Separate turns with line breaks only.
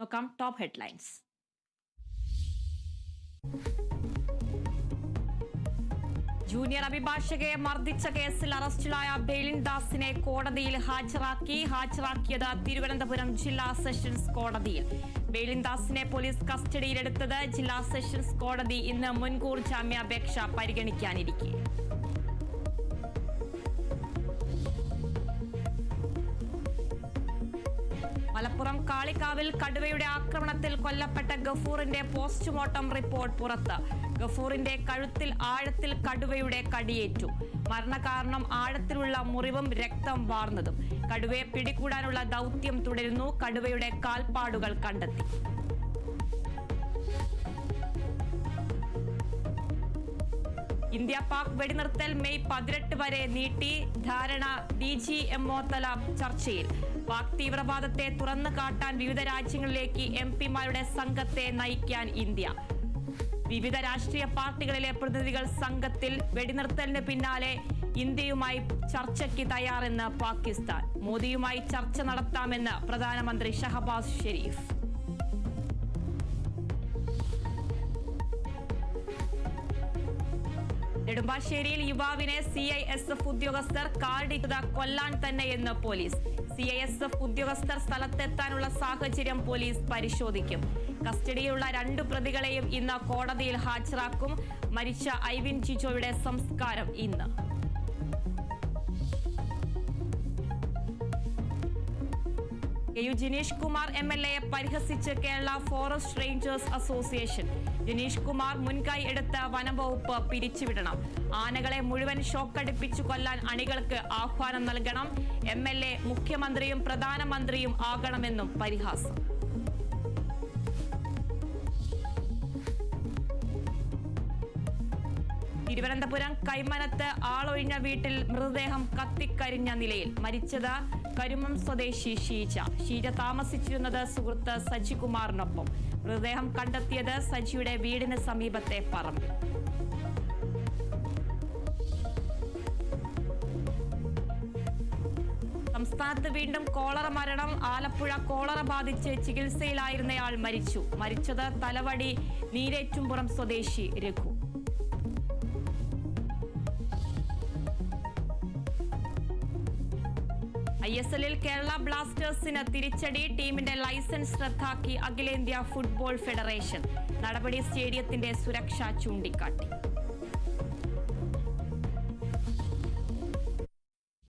നോക്കാം top headlines junior അഭിഭാഷകയെ മർദ്ദിച്ച കേസിൽ അറസ്റ്റിലായ ബെലിൻ ദാസിനെ കോടതിയിൽ ഹാജരാക്കി. ഹാജരാക്കിയത് തിരുവനന്തപുരം ജില്ലാ സെഷൻസ് കോടതിയിൽ. ബെലിൻ ദാസിനെ പോലീസ് കസ്റ്റഡിയിലെടുത്തത് ജില്ലാ സെഷൻസ് കോടതി ഇന്ന് മുൻകൂർ ജാമ്യാപേക്ഷ പരിഗണിക്കാനിരിക്കെ. മലപ്പുറം കാളിക്കാവിൽ കടുവയുടെ ആക്രമണത്തിൽ കൊല്ലപ്പെട്ട ഗഫൂറിന്റെ പോസ്റ്റ്മോർട്ടം റിപ്പോർട്ട് പുറത്ത്. ഗഫൂറിന്റെ കഴുത്തിൽ ആഴത്തിൽ കടുവയുടെ കടിയേറ്റു. മരണകാരണം ആഴത്തിലുള്ള മുറിവും രക്തം വാർന്നതും. കടുവയെ പിടികൂടാനുള്ള ദൗത്യം തുടരുന്നു. കടുവയുടെ കാൽപ്പാടുകൾ കണ്ടെത്തി. ഇന്ത്യ പാക് വെടിനിർത്തൽ മെയ് പതിനെട്ട് വരെ നീട്ടി ധാരണ ഡി ജി എം ഒ തല ചർച്ചയിൽ. പാക് തീവ്രവാദത്തെ തുറന്നു കാട്ടാൻ വിവിധ രാജ്യങ്ങളിലേക്ക് എം പിമാരുടെ സംഘത്തെ നയിക്കാൻ ഇന്ത്യ. വിവിധ രാഷ്ട്രീയ പാർട്ടികളിലെ പ്രതിനിധികൾ സംഘത്തിൽ വെടിനിർത്തലിന് പിന്നാലെ ഇന്ത്യയുമായി ചർച്ചയ്ക്ക് തയ്യാറെന്ന് പാകിസ്ഥാൻ. മോദിയുമായി ചർച്ച നടത്താമെന്ന് പ്രധാനമന്ത്രി ഷഹബാസ് ഷെരീഫ്. നെടുമ്പാശ്ശേരിയിൽ യുവാവിനെ സി ഐ എസ് എഫ് ഉദ്യോഗസ്ഥർ കാർഡിക്കുക കൊല്ലാൻ തന്നെ എന്ന് police. C I S F ഉദ്യോഗസ്ഥർ സ്ഥലത്തെത്താനുള്ള സാഹചര്യം പോലീസ് പരിശോധിക്കും. കസ്റ്റഡിയിലുള്ള രണ്ടു പ്രതികളെയും ഇന്ന് കോടതിയിൽ ഹാജരാക്കും. മരിച്ച ഐവിൻ ജിജോയുടെ സംസ്കാരം ഇന്ന്. K U Jineesh Kumar M L എയെ പരിഹസിച്ച് Kerala forest rangers association. Jineesh Kumar മുൻകൈ എടുത്ത് വനംവകുപ്പ് പിരിച്ചുവിടണം. ആനകളെ മുഴുവൻ ഷോക്കടിപ്പിച്ചു കൊല്ലാൻ അണികൾക്ക് ആഹ്വാനം നൽകണം. എം എ മുഖ്യമന്ത്രിയും പ്രധാനമന്ത്രിയും ആകണമെന്നും പരിഹാസം. തിരുവനന്തപുരം കൈമനത്ത് ആളൊഴിഞ്ഞ വീട്ടിൽ മൃതദേഹം കത്തിക്കരിഞ്ഞ നിലയിൽ. മരിച്ചത് കരുമം സ്വദേശി ഷീജ. ഷീജ താമസിച്ചിരുന്നത് സുഹൃത്ത് സജികുമാറിനൊപ്പം. മൃതദേഹം കണ്ടെത്തിയത് സജിയുടെ വീടിന് സമീപത്തെ പറമ്പിൽ. സംസ്ഥാനത്ത് വീണ്ടും കോളറ മരണം. ആലപ്പുഴ കോളറ ബാധിച്ച് ചികിത്സയിലായിരുന്നയാൾ മരിച്ചു. മരിച്ചത് തലവടി നീരേറ്റുംപുറം സ്വദേശി രഘു. ഐ എസ് എല്ലിൽ കേരള ബ്ലാസ്റ്റേഴ്സിന് തിരിച്ചടി ടീമിന്റെ ലൈസൻസ് റദ്ദാക്കി അഖിലേന്ത്യാ ഫുട്ബോൾ ഫെഡറേഷൻ. നടപടി സ്റ്റേഡിയത്തിന്റെ സുരക്ഷ ചൂണ്ടിക്കാട്ടി.